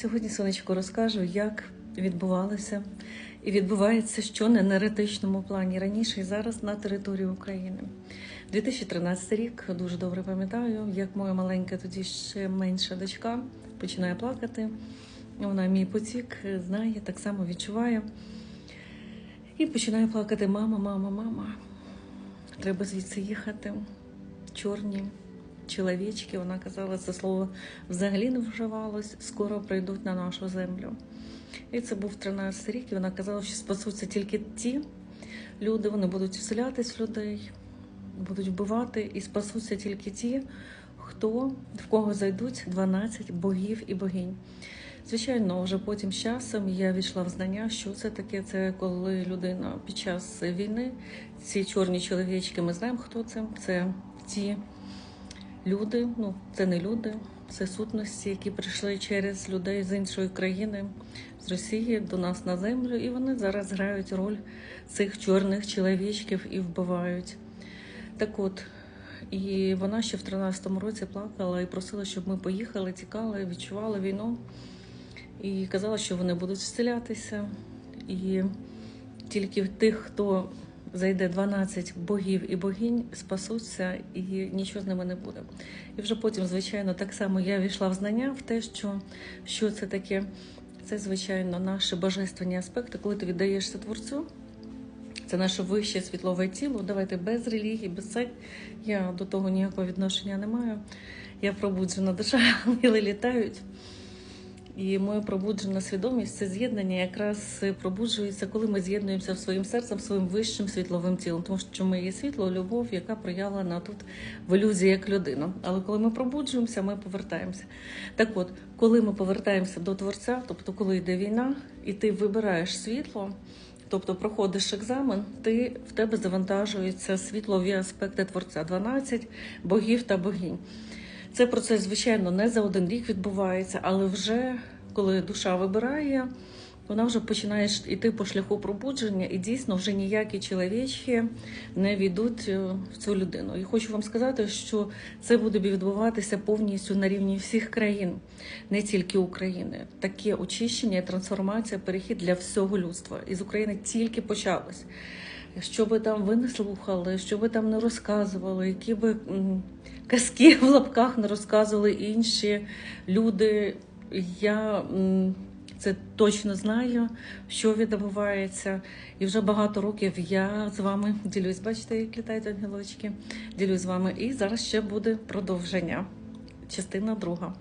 Сьогодні сонечко розкажу, як відбувалося і відбувається що на енергетичному плані раніше і зараз на території України. 2013 рік дуже добре пам'ятаю, як моя маленька тоді ще менша дочка починає плакати. Вона мій потік знає, так само відчуває. І починає плакати: мама, мама, мама. Треба звідси їхати. Чорні чоловічки, вона казала, це слово взагалі не вживалось, скоро прийдуть на нашу землю. І це був 13 рік, і вона казала, що спасуться тільки ті люди, вони будуть вселятись в людей, будуть вбивати, і спасуться тільки ті, хто в кого зайдуть 12 богів і богинь. Звичайно, вже потім з часом я війшла в знання, що це таке. Це коли людина під час війни, ці чорні чоловічки, ми знаємо, хто це. Це ті люди, ну це не люди, це сутності, які прийшли через людей з іншої країни, з Росії до нас на землю, і вони зараз грають роль цих чорних чоловічків і вбивають. Так от. І вона ще в 13-му році плакала і просила, щоб ми поїхали, тікали, відчували війну. І казала, що вони будуть зцілятися. І тільки тих, хто зайде 12 богів і богинь, спасуться, і нічого з ними не буде. І вже потім, звичайно, так само я війшла в знання в те, що, що це таке. Це, звичайно, наші божественні аспекти, коли ти віддаєшся творцю. Це наше вище світлове тіло. Давайте без релігії, без сект. Я до того ніякого відношення не маю. Я пробуджена душа, ангели літають. І моя пробуджена свідомість це з'єднання якраз пробуджується, коли ми з'єднуємося своїм серцем, своїм вищим світловим тілом, тому що ми є світло, любов, яка проявлена тут в ілюзії як людина. Але коли ми пробуджуємося, ми повертаємося. Так от, коли ми повертаємося до творця, тобто коли йде війна, і ти вибираєш світло. Тобто проходиш екзамен, ти в тебе завантажуються світлові аспекти творця, 12 богів та богінь. Це процес, звичайно, не за один рік відбувається, але вже коли душа вибирає, вона вже починає йти по шляху пробудження, і дійсно вже ніякі чоловічки не війдуть в цю людину. І хочу вам сказати, що це буде відбуватися повністю на рівні всіх країн, не тільки України. Таке очищення, трансформація, перехід для всього людства. І з України тільки почалось. Що би там ви не слухали, що би там не розказували, які би казки в лапках не розказували інші люди. Я це точно знаю, що відбувається. І вже багато років я з вами ділюсь. Бачите, як літають ангелочки. Ділюсь з вами. І зараз ще буде продовження. Частина друга.